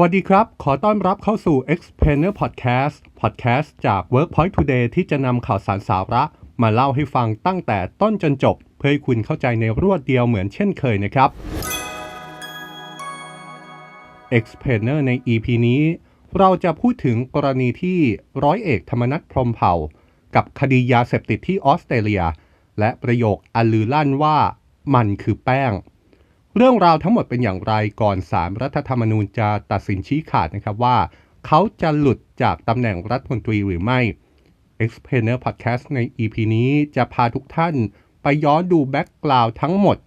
วัสดีครับ ขอต้อนรับเข้าสู่ Explainer Podcast Podcast จาก Workpoint Today ที่จะนำข่าวสารสาระ มาเล่าให้ฟังตั้งแต่ต้นจนจบ เพื่อให้คุณเข้าใจในรวดเดียวเหมือนเช่นเคยนะครับ Explainer ใน EP นี้ เราจะพูดถึงกรณีที่ร้อยเอกธรรมนัฐพรมเผ่า กับคดียาเสพติดที่ออสเตรเลีย และประโยคอันลือลั่นว่ามันคือแป้ง เรื่องราวทั้งหมดเป็นอย่างไรก่อนสารรัฐธรรมนูญจะตัดสินชี้ขาดนะครับว่า เขาจะหลุดจากตำแหน่งรัฐมนตรีหรือไม่ Explainer Podcast ใน EP นี้จะพาทุกท่านไปย้อนดูแบ็กกราวทั้งหมด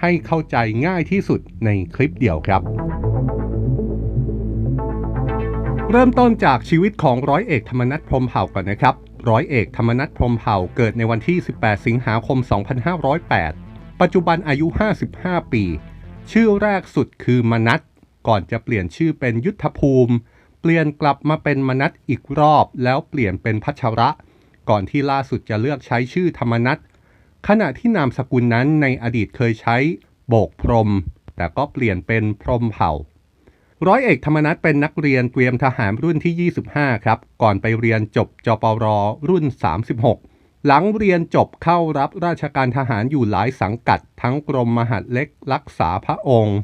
ให้เข้าใจง่ายที่สุดในคลิปเดียวครับ เริ่มต้นจากชีวิตของร้อยเอกธรรมนัฐพรมเผ่าก่อนนะครับ ร้อยเอกธรรมนัฐพรมเผ่าเกิดในวันที่ 18 สิงหาคม 2508 ปัจจุบันอายุ 55 ปี ชื่อแรกสุดคือมนัทก่อนจะเปลี่ยนชื่อเป็นยุทธภูมิ เปลี่ยนกลับมาเป็นมนัทอีกรอบ แล้วเปลี่ยนเป็นพัชระ ก่อนที่ล่าสุดจะเลือกใช้ชื่อธรรมนัทขณะที่นามสกุลนั้นในอดีตเคยใช้โบกพรหมแต่ก็เปลี่ยนเป็นพรหมเผ่า ร้อยเอกธรรมนัฐเป็นนักเรียนเตรียมทหารรุ่นที่ 25 ครับ ก่อนไปเรียนจบจปรรุ่น 36 หลังเรียนจบเข้ารับราชการทหารอยู่หลายสังกัด ทั้งกรมมหาดเล็กรักษาพระองค์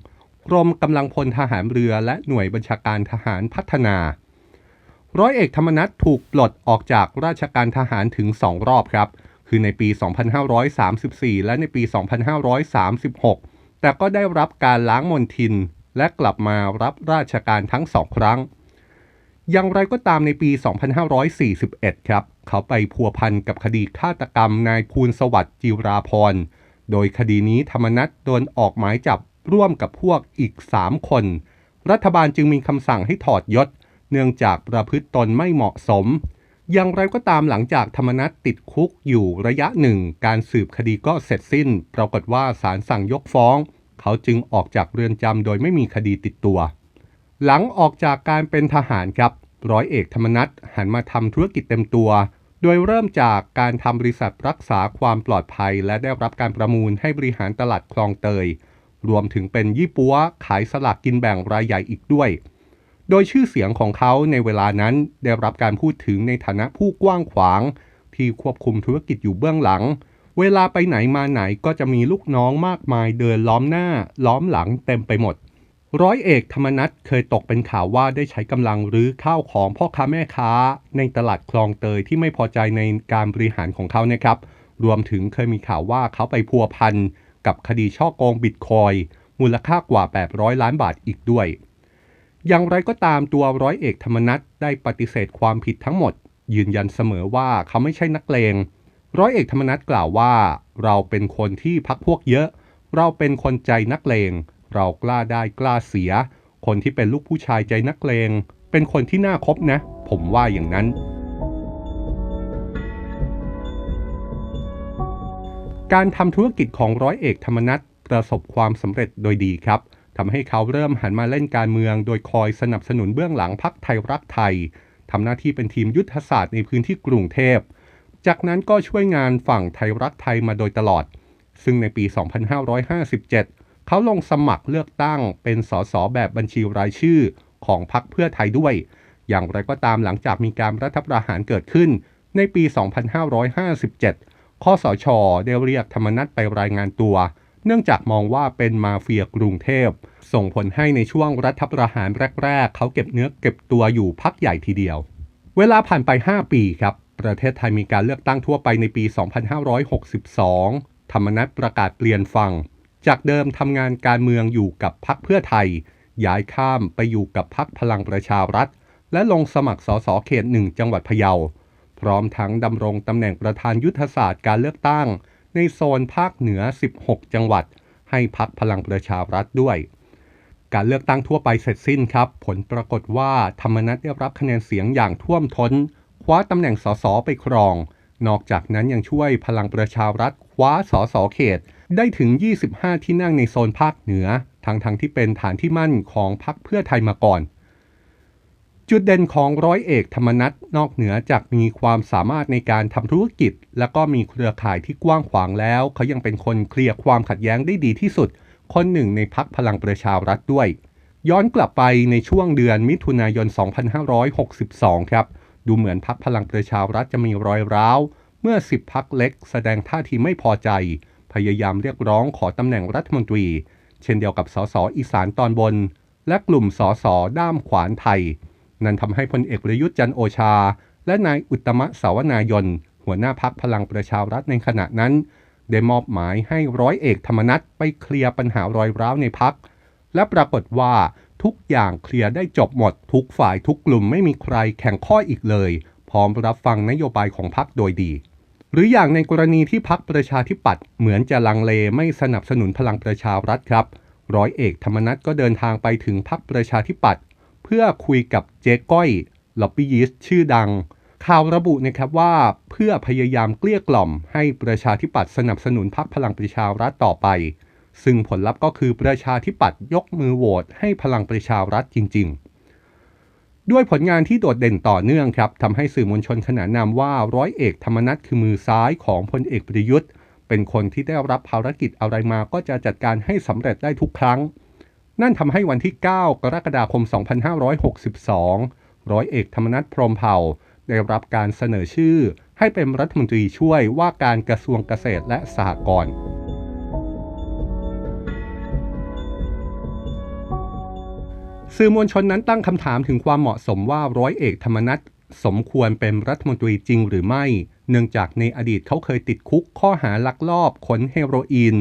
กรมกำลังพลทหารเรือและหน่วยบัญชาการทหารพัฒนา ร้อยเอกธรรมนัฐถูกปลดออกจากราชการทหารถึง2รอบครับ คือในปี 2534 และในปี 2536 แต่ก็ได้รับการล้างมนทิน และกลับมารับราชการทั้งสองครั้ง อย่างไรก็ตามในปี 2541 ครับ เขาไปพัวพันกับคดีฆาตกรรมนายภูลสวัสดิ์จิราพร โดยคดีนี้ธรรมนัฐโดนออกหมายจับร่วมกับพวกอีก 3 คน รัฐบาลจึงมีคำสั่งให้ถอดยศ เนื่องจากประพฤติตนไม่เหมาะสม อย่างไรก็ตามหลังจากธรรมนัฐติดคุกอยู่ระยะหนึ่ง การสืบคดีก็เสร็จสิ้น ปรากฏว่าศาลสั่งยกฟ้อง เขาจึงออกจากเรือนจำโดยไม่มีคดีติดตัว หลังออกจากการเป็นทหารครับร้อยเอกธรรมนัฐหันมาทำธุรกิจเต็มตัว โดยเริ่มจากการทำบริษัทรักษาความปลอดภัย และได้รับการประมูลให้บริหารตลาดคลองเตย รวมถึงเป็นยี่ปัวขายสลากกินแบ่งรายใหญ่อีกด้วย โดยชื่อเสียงของเขาในเวลานั้นได้รับการพูดถึงในฐานะผู้กว้างขวาง ที่ควบคุมธุรกิจอยู่เบื้องหลัง เวลาไปไหนมาไหนก็จะมีลูกน้องมากมายเดินล้อมหน้า ล้อมหลังเต็มไปหมด ร้อยเอกธรรมนัฐเคยตกเป็นข่าวว่าได้ใช้กำลังรื้อข้าวของพ่อค้าแม่ค้า ในตลาดคลองเตยที่ไม่พอใจในการบริหารของเขานะครับ รวมถึงเคยมีข่าวว่าเขาไปพัวพันกับคดีช่อโกงบิตคอยมูลค่ากว่า 800 ล้านบาทอีกด้วย อย่างไรก็ตามตัวร้อยเอกธรรมนัฐได้ปฏิเสธความผิดทั้งหมด ยืนยันเสมอว่าเขาไม่ใช่นักเลง ร้อยเอกธรรมนัฐกล่าวว่า เราเป็นคนที่พักพวกเยอะ เราเป็นคนใจนักเลง เรากล้าได้กล้าเสีย คนที่เป็นลูกผู้ชายใจนักเลง เป็นคนที่น่าคบนะ ผมว่าอย่างนั้น การทำธุรกิจของร้อยเอกธรรมนัฐประสบความสำเร็จโดยดีครับทำให้เขาเริ่มหันมาเล่นการเมือง โดยคอยสนับสนุนเบื้องหลังพักไทยรักไทยทำหน้าที่เป็นทีมยุทธศาสตร์ในพื้นที่กรุงเทพ จากนั้นก็ช่วยงานฝั่งไทยรักไทยมาโดยตลอด ซึ่งในปี 2557 เขาลงสมัครเลือกตั้งเป็นสสแบบบัญชีรายชื่อของพรรคเพื่อไทยด้วย อย่างไรก็ตามหลังจากมีการรัฐประหารเกิดขึ้น ในปี 2557ข้อสชได้เรียกธรรมนัฐไปรายงานตัว เนื่องจากมองว่าเป็นมาเฟียกรุงเทพ ส่งผลให้ในช่วงรัฐประหารแรก ๆ เขาเก็บเนื้อเก็บตัวอยู่พักใหญ่ทีเดียว เวลาผ่านไป 5 ปีครับ ประเทศไทยมีการเลือกตั้งทั่วไปในปี 2562 ธรรมนัฐประกาศเปลี่ยนฝั่ง จากเดิมทำงานการเมืองอยู่กับพักเพื่อไทย ย้ายข้ามไปอยู่กับพักพลังประชารัฐ และลงสมัครสสเขตหนึ่งจังหวัดพะเยา พร้อมทั้งดำรงตำแหน่งประธานยุทธศาสตร์การเลือกตั้ง ในโซนภาคเหนือ 16 จังหวัด ให้พักพลังประชารัฐด้วย การเลือกตั้งทั่วไปเสร็จสิ้นครับ ผลปรากฏว่าธรรมนัฐได้รับคะแนนเสียงอย่างท่วมท้น คว้าตำแหน่งสสไปครอง นอกจากนั้นยังช่วยพลังประชารัฐคว้าสสเขต ได้ถึง 25 ที่นั่งในโซนภาคเหนือทั้งๆทที่เป็นฐานที่มั่นของพรรคเพื่อไทยมาก่อน จุดเด่นของร้อยเอกธรรมนัฐนอกเหนือจากมีความสามารถในการทำธุรกิจ และก็มีเครือข่ายที่กว้างขวางแล้ว เขายังเป็นคนเคลียร์ความขัดแย้งได้ดีที่สุด คนหนึ่งในพักพลังประชารัฐด้วย ย้อนกลับไปในช่วงเดือนมิถุนายน 2562 ครับ ดูเหมือนพักพลังประชารัฐจะมีรอยร้าว เมื่อ 10พักเล็ก แสดงท่าทีไม่พอใจ พยายามเรียกร้องขอตำแหน่งรัฐมนตรี เช่นเดียวกับสสอีสานตอนบน และกลุ่มสสด้ามขวานไทย นั่นทำให้พลเอกประยุทธ์จันโอชา และนายอุตมะสาวนายน หัวหน้าพักพลังประชารัฐในขณะนั้น ได้มอบหมายให้ร้อยเอกธรรมนัฐไปเคลียร์ปัญหารอยร้าวในพัก และปรากฏว่าทุกอย่างเคลียร์ได้จบหมด ทุกฝ่ายทุกกลุ่มไม่มีใครแข่งข้ออีกเลย พร้อมรับฟังนโยบายของพักโดยดี หรืออย่างในกรณีที่พักประชาธิปัตย์เหมือนจะลังเลไม่สนับสนุนพลังประชารัฐครับ ร้อยเอกธรรมนัฐก็เดินทางไปถึงพักประชาธิปัตย์เพื่อคุยกับเจ๊ก้อยล็อบบี้ยิสชื่อดัง ข่าวระบุนะครับว่าเพื่อพยายามเกลี้ยกล่อมให้ประชาธิปัตย์สนับสนุนพักพลังประชารัฐต่อไป ซึ่งผลลัพธ์ก็คือประชาธิปัตย์ยกมือโหวตให้พลังประชารัฐจริง ๆ ด้วยผลงานที่โดดเด่นต่อเนื่องครับทำให้สื่อมวลชนขนานนามว่าร้อยเอกธรรมนัฐคือมือซ้ายของพลเอกประยุทธ์ เป็นคนที่ได้รับภารกิจอะไรมาก็จะจัดการให้สำเร็จได้ทุกครั้ง นั่นทำให้วันที่ 9 กรกฎาคม 2562 ร้อยเอกธรรมนัฐพรมเผ่า ได้รับการเสนอชื่อให้เป็นรัฐมนตรีช่วยว่าการกระทรวงเกษตรและสหกรณ์ สื่อมวลชนนั้นตั้งคำถามถึงความเหมาะสมว่าร้อยเอกธรรมนัฐสมควรเป็นรัฐมนตรีจริงหรือไม่ เนื่องจากในอดีตเขาเคยติดคุกข้อหาลักลอบขนเฮโรอีน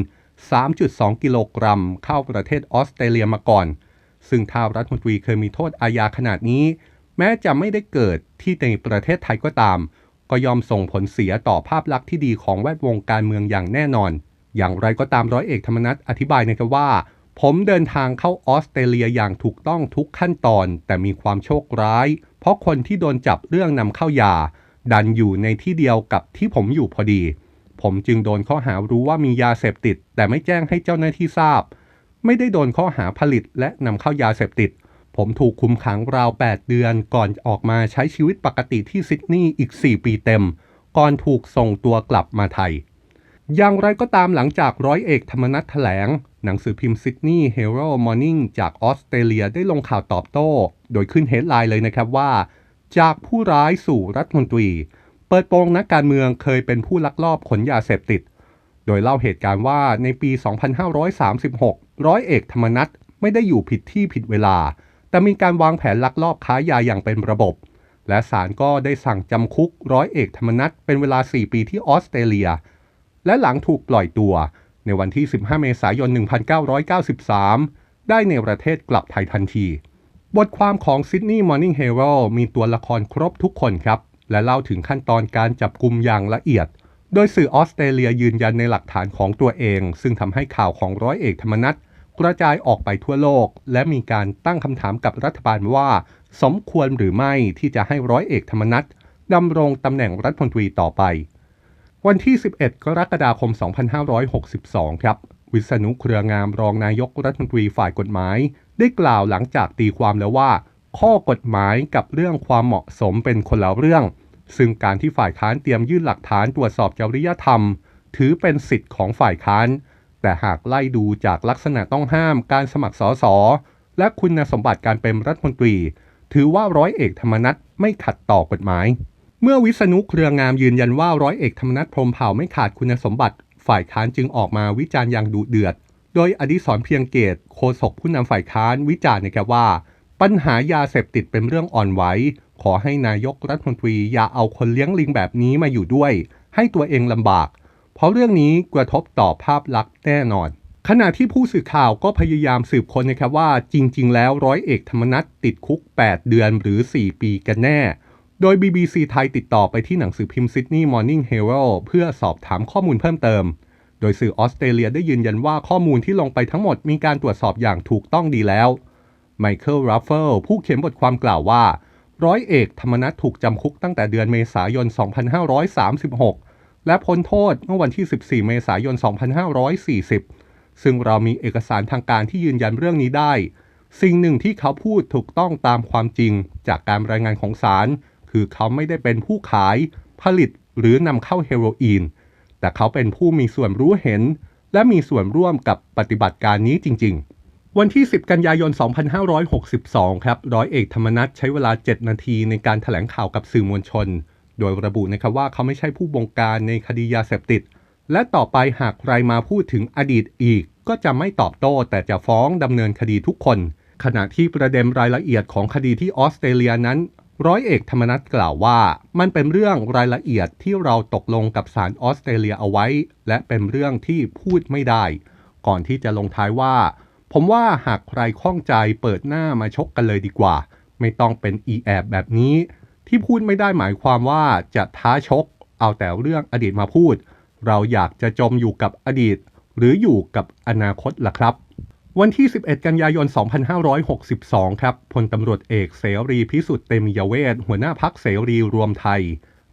3.2 กิโลกรัม เข้าประเทศออสเตรเลียมาก่อน ซึ่งถ้ารัฐมนตรีเคยมีโทษอาญาขนาดนี้ แม้จะไม่ได้เกิดที่ในประเทศไทยก็ตาม ก็ยอมส่งผลเสียต่อภาพลักษณ์ที่ดีของแวดวงการเมืองอย่างแน่นอน อย่างไรก็ตามร้อยเอกธรรมนัฐอธิบายนะครับว่า ผมเดินทางเข้าออสเตรเลียอย่างถูกต้องทุกขั้นตอน แต่มีความโชคร้าย เพราะคนที่โดนจับเรื่องนำเข้ายา ดันอยู่ในที่เดียวกับที่ผมอยู่พอดี ผมจึงโดนข้อหารู้ว่ามียาเสพติด แต่ไม่แจ้งให้เจ้าหน้าที่ทราบ ไม่ได้โดนข้อหาผลิตและนำเข้ายาเสพติด ผมถูกคุมขังราว 8 เดือนก่อนออกมาใช้ชีวิตปกติที่ซิดนีย์อีก 4 ปีเต็ม ก่อนถูกส่งตัวกลับมาไทย อย่างไรก็ตามหลังจากร้อยเอกธรรมนัฐแถลง หนังสือพิมพ์ซิดนีย์เฮโร่มอร์นิ่งจากออสเตรเลียได้ลงข่าวตอบโต้ โดยขึ้นเฮดไลน์เลยนะครับว่า จากผู้ร้ายสู่รัฐมนตรี เปิดโปงนักการเมืองเคยเป็นผู้ลักลอบขนยาเสพติด โดยเล่าเหตุการณ์ว่าในปี 2536 ร้อยเอกธรรมนัฐไม่ได้อยู่ผิดที่ผิดเวลา แต่มีการวางแผนลักลอบค้ายาอย่างเป็นระบบ และศาลก็ได้สั่งจำคุกร้อยเอกธรรมนัฐเป็นเวลา 4 ปีที่ออสเตรเลีย และหลังถูกปล่อยตัว ในวันที่ 15 เมษายน 1993 ได้ในประเทศกลับไทยทันที บทความของ Sydney Morning Herald มีตัวละครครบทุกคนครับ และเล่าถึงขั้นตอนการจับกลุ่มอย่างละเอียด โดยสื่อออสเตรเลียยืนยันในหลักฐานของตัวเอง ซึ่งทำให้ข่าวของร้อยเอกธรรมนัฐกระจายออกไปทั่วโลก และมีการตั้งคำถามกับรัฐบาลว่า สมควรหรือไม่ที่จะให้ร้อยเอกธรรมนัฐดำรงตำแหน่งรัฐมนตรีต่อไป วันที่ 11 กรกฎาคม 2562 ครับ วิษณุเครืองามรองนายกรัฐมนตรีฝ่ายกฎหมาย ได้กล่าวหลังจากตีความแล้วว่า ข้อกฎหมายกับเรื่องความเหมาะสมเป็นคนละเรื่อง ซึ่งการที่ฝ่ายค้านเตรียมยื่นหลักฐานตรวจสอบจริยธรรม ถือเป็นสิทธิ์ของฝ่ายค้าน แต่หากไล่ดูจากลักษณะต้องห้ามการสมัครสสและคุณสมบัติการเป็นรัฐมนตรี ถือว่าร้อยเอกธรรมนัฐไม่ขัดต่อกฎหมาย เมื่อวิษณุเครืองามยืนยันว่าร้อยเอกธรรมนัฐพรมเผ่าไม่ขาดคุณสมบัติ ฝ่ายค้านจึงออกมาวิจารณ์อย่างดุเดือด โดยอดิศรเพียงเกตโฆษกผู้นำฝ่ายค้านวิจารณ์นะครับว่า ปัญหายาเสพติดเป็นเรื่องอ่อนไหวขอให้นายกรัฐมนตรีอย่าเอาคนเลี้ยงลิงแบบนี้มาอยู่ด้วย ให้ตัวเองลำบาก เพราะเรื่องนี้กระทบต่อภาพลักษณ์แน่นอน ขณะที่ผู้สื่อข่าวก็พยายามสืบค้นนะครับว่า จริง ๆ แล้วร้อยเอกธรรมนัฐติดคุก 8 เดือนหรือ 4 ปีกันแน่ โดย BBC ไทยติดต่อไปที่หนังสือพิมพ์ Sydney Morning Herald เพื่อสอบถามข้อมูลเพิ่มเติม โดยสื่อออสเตรเลียได้ยืนยันว่าข้อมูลที่ลงไปทั้งหมดมีการตรวจสอบอย่างถูกต้องดีแล้ว ไมเคิลรัฟเฟิลผู้เขียนบทความกล่าวว่า ร้อยเอกธรรมนัฐถูกจำคุกตั้งแต่เดือนเมษายน 2536 และพ้นโทษเมื่อวันที่ 14 เมษายน 2540 ซึ่งเรามีเอกสารทางการที่ยืนยันเรื่องนี้ได้ สิ่งหนึ่งที่เขาพูดถูกต้องตามความจริงจากการรายงานของศาล คือเขาไม่ได้เป็นผู้ขายผลิตหรือนำเข้าเฮโรอีน แต่เขาเป็นผู้มีส่วนรู้เห็น และมีส่วนร่วมกับปฏิบัติการนี้จริง ๆ วันที่ 10 กันยายน 2562 ครับ ร้อยเอกธรรมนัฐใช้เวลา 7 นาทีในการถแถลงข่าวกับสื่อมวลชน โดยระบุนะครับว่าเขาไม่ใช่ผู้บงการในคดียาเสพติด และต่อไปหากใครมาพูดถึงอดีตอีก ก็จะไม่ตอบโต้ แต่จะฟ้องดำเนินคดีทุกคนขณะที่ประเด็นรายละเอียดของคดีที่ออสเตรเลียนั้น ร้อยเอกธรรมนัฐกล่าวว่า มันเป็นเรื่องรายละเอียดที่เราตกลงกับศาลออสเตรเลียเอาไว้ และเป็นเรื่องที่พูดไม่ได้ ก่อนที่จะลงท้ายว่า ผมว่าหากใครข้องใจเปิดหน้ามาชกกันเลยดีกว่า ไม่ต้องเป็นอีแอบแบบนี้ ที่พูดไม่ได้หมายความว่าจะท้าชก เอาแต่เรื่องอดีตมาพูด เราอยากจะจมอยู่กับอดีต หรืออยู่กับอนาคตล่ะครับ วันที่ 11 กันยายน 2562 ครับพลตำรวจเอกเสรีพิสุทธิ์เตมียเวทหัวหน้าพักเสรีรวมไทย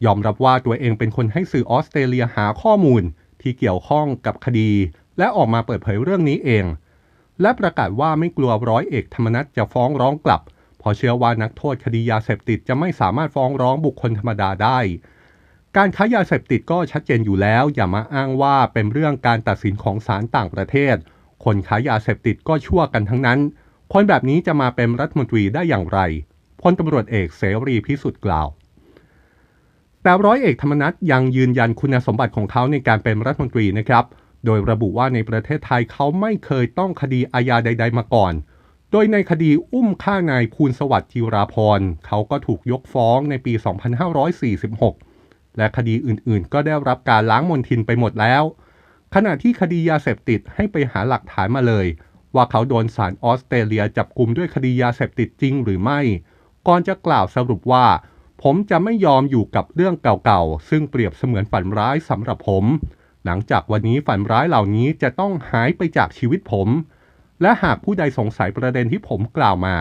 ยอมรับว่าตัวเองเป็นคนให้สื่อออสเตรเลียหาข้อมูลที่เกี่ยวข้องกับคดี และออกมาเปิดเผยเรื่องนี้เอง และประกาศว่าไม่กลัวร้อยเอกธรรมนัฐจะฟ้องร้องกลับเพราะเชื่อว่านักโทษคดียาเสพติดจะไม่สามารถฟ้องร้องบุคคลธรรมดาได้ การค้ายาเสพติดก็ชัดเจนอยู่แล้ว อย่ามาอ้างว่าเป็นเรื่องการตัดสินของศาลต่างประเทศ คนค้ายาเสพติดก็ชั่วกันทั้งนั้น คนแบบนี้จะมาเป็นรัฐมนตรีได้อย่างไรพลตำรวจเอกเสรีพิสุทธิ์กล่าว แต่ร้อยเอกธรรมนัฐยังยืนยันคุณสมบัติของเขาในการเป็นรัฐมนตรีนะครับ โดยระบุว่าในประเทศไทยเขาไม่เคยต้องคดีอาญาใด ๆ มาก่อน โดยในคดีอุ้มฆ่านายภูลสวัสดิ์จิราพรเขาก็ถูกยกฟ้องในปี 2546 และคดีอื่นๆ ก็ได้รับการล้างมนทินไปหมดแล้ว ขณะที่คดียาเสพติดให้ไปหาหลักฐานมาเลย ว่าเขาโดนศาลออสเตรเลียจับกลุ่มด้วยคดียาเสพติดจริงหรือไม่ ก่อนจะกล่าวสรุปว่า ผมจะไม่ยอมอยู่กับเรื่องเก่าๆ ซึ่งเปรียบเสมือนฝันร้ายสำหรับผม หลังจากวันนี้ฝันร้ายเหล่านี้จะต้องหายไปจากชีวิตผม และหากผู้ใดสงสัยประเด็นที่ผมกล่าวมา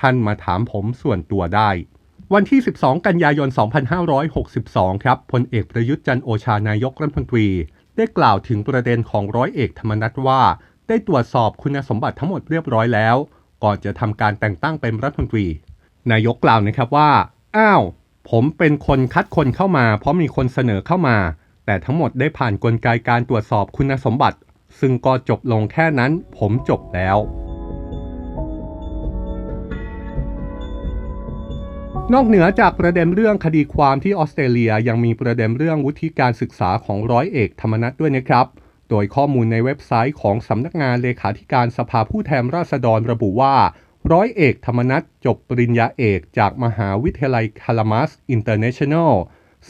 ท่านมาถามผมส่วนตัวได้วันที่ 12 กันยายน 2562 ครับ พลเอกประยุทธ์จันโอชานายกรัฐมนตรี ได้กล่าวถึงประเด็นของร้อยเอกธรรมนัฐว่า ได้ตรวจสอบคุณสมบัติทั้งหมดเรียบร้อยแล้ว ก่อนจะทำการแต่งตั้งเป็นรัฐมนตรี นายกกล่าวนะครับว่า อ้าว ผมเป็นคนคัดคนเข้ามา เพราะมีคนเสนอเข้ามา แต่ทั้งหมดได้ผ่านนกลไกการตรวจสอบคุณสมบัติ ซึ่งก็จบลงแค่นั้น ผมจบแล้ว นอกเหนือจากประเด็นเรื่องคดีความที่ออสเตรเลียยังมีประเด็นเรื่องวุฒิการศึกษาของร้อยเอกธรรมนัฐด้วยนะครับ โดยข้อมูลในเว็บไซต์ของสำนักงานเลขาธิการสภาผู้แทนราษฎรระบุว่า ร้อยเอกธรรมนัฐจบปริญญาเอกจากมหาวิทยาลัยคาลามัสอินเตอร์เนชั่นแนล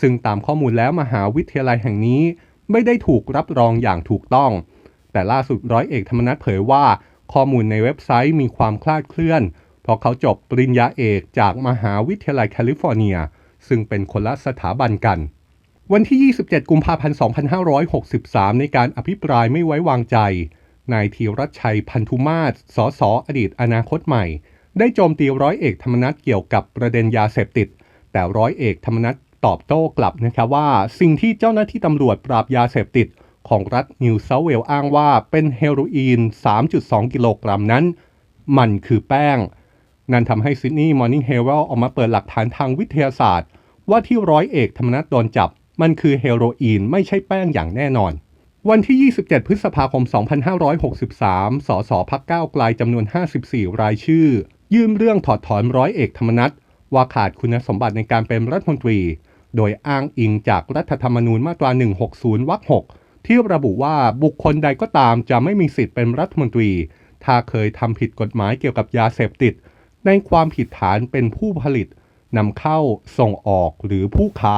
ซึ่งตามข้อมูลแล้วมหาวิทยาลัยแห่งนี้ไม่ได้ถูกรับรองอย่างถูกต้อง แต่ล่าสุดร้อยเอกธรรมนัฐเผยว่า ข้อมูลในเว็บไซต์มีความคลาดเคลื่อน เพราะเขาจบปริญญาเอกจากมหาวิทยาลัยแคลิฟอร์เนีย ซึ่งเป็นคนละสถาบันกัน วันที่ 27 กุมภาพันธ์ 2563 ในการอภิปรายไม่ไว้วางใจ นายธีรชัยพันธุมาศสสอดีตอนาคตใหม่ ได้โจมตีร้อยเอกธรรมนัฐเกี่ยวกับประเด็นยาเสพติด แต่ร้อยเอกธรรมนัฐตอบโต้กลับนะครับว่า สิ่งที่เจ้าหน้าที่ตำรวจปราบยาเสพติดของรัฐนิวเซาเวลอ้างว่าเป็นเฮโรอีน 3.2 กิโลกรัมนั้น มันคือแป้ง นั่นทำให้ซิดนีย์มอร์นิ่งเฮเวลออกมาเปิดหลักฐานทางวิทยาศาสตร์ ว่าที่ร้อยเอกธรรมนัฐโดนจับ มันคือเฮโรอีนไม่ใช่แป้งอย่างแน่นอน วันที่ 27 พฤษภาคม 2563 สสพักก้าวไกลจำนวน 54 รายชื่อ ยื่นเรื่องถอดถอนร้อยเอกธรรมนัฐว่าขาดคุณสมบัติในการเป็นรัฐมนตรี โดยอ้างอิงจากรัฐธรรมนูญมาตรา 160 วรรค 6 ที่ระบุว่าบุคคลใดก็ตามจะไม่มีสิทธิ์เป็นรัฐมนตรี ถ้าเคยทำผิดกฎหมายเกี่ยวกับยาเสพติด ในความผิดฐานเป็นผู้ผลิตนำเข้าส่งออกหรือผู้ค้า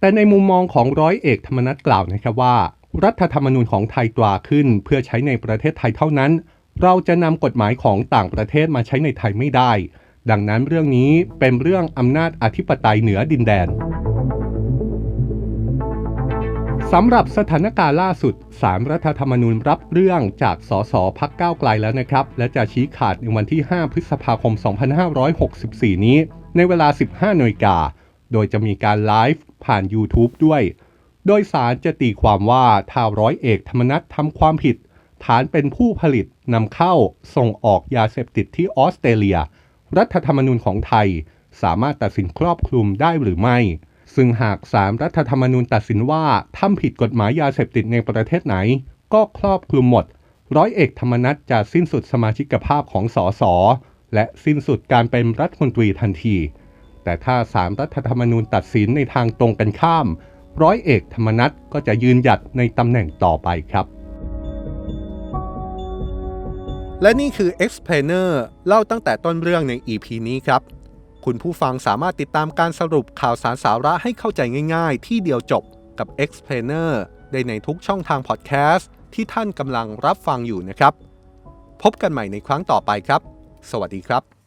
แต่ในมุมมองของร้อยเอกธรรมนัฐกล่าวนะครับว่า รัฐธรรมนูญของไทยตราขึ้น เพื่อใช้ในประเทศไทยเท่านั้น เราจะนำกฎหมายของต่างประเทศมาใช้ในไทยไม่ได้ ดังนั้นเรื่องนี้เป็นเรื่องอำนาจอธิปไตยเหนือดินแดน สำหรับสถานการณ์ล่าสุด สารรัฐธรรมนูญรับเรื่องจากสสพักก้าวไกลแล้วนะครับ และจะชี้ขาดในวันที่ 5 พฤษภาคม 2564 นี้ ในเวลา 15นาฬิกา โดยจะมีการไลฟ์ผ่าน YouTube ด้วย โดยสารจะตีความว่าท้าร้อยเอกธรรมนัฐทำความผิด ฐานเป็นผู้ผลิตนำเข้าส่งออกยาเสพติดที่ออสเตรเลีย รัฐธรรมนูญของไทย สามารถตัดสินครอบคลุมได้หรือไม่ ซึ่งหากสารรัฐธรรมนูญตัดสินว่าทำผิดกฎหมายยาเสพติดในประเทศไหน ก็ครอบคลุมหมด ร้อยเอกธรรมนัฐจะสิ้นสุดสมาชิกภาพของสสและสิ้นสุดการเป็นรัฐมนตรีทันที แต่ถ้าสารรัฐธรรมนูญตัดสินในทางตรงกันข้าม ร้อยเอกธรรมนัฐก็จะยืนหยัดในตำแหน่งต่อไปครับ และนี่คือ Explainer เล่าตั้งแต่ต้นเรื่องใน EP นี้ครับ คุณผู้ฟังสามารถติดตามการสรุปข่าวสารสาระให้เข้าใจง่ายๆ ที่เดียวจบกับ Explainer ได้ในทุกช่องทางพอดแคสต์ที่ท่านกำลังรับฟังอยู่นะครับ พบกันใหม่ในครั้งต่อไปครับ สวัสดีครับ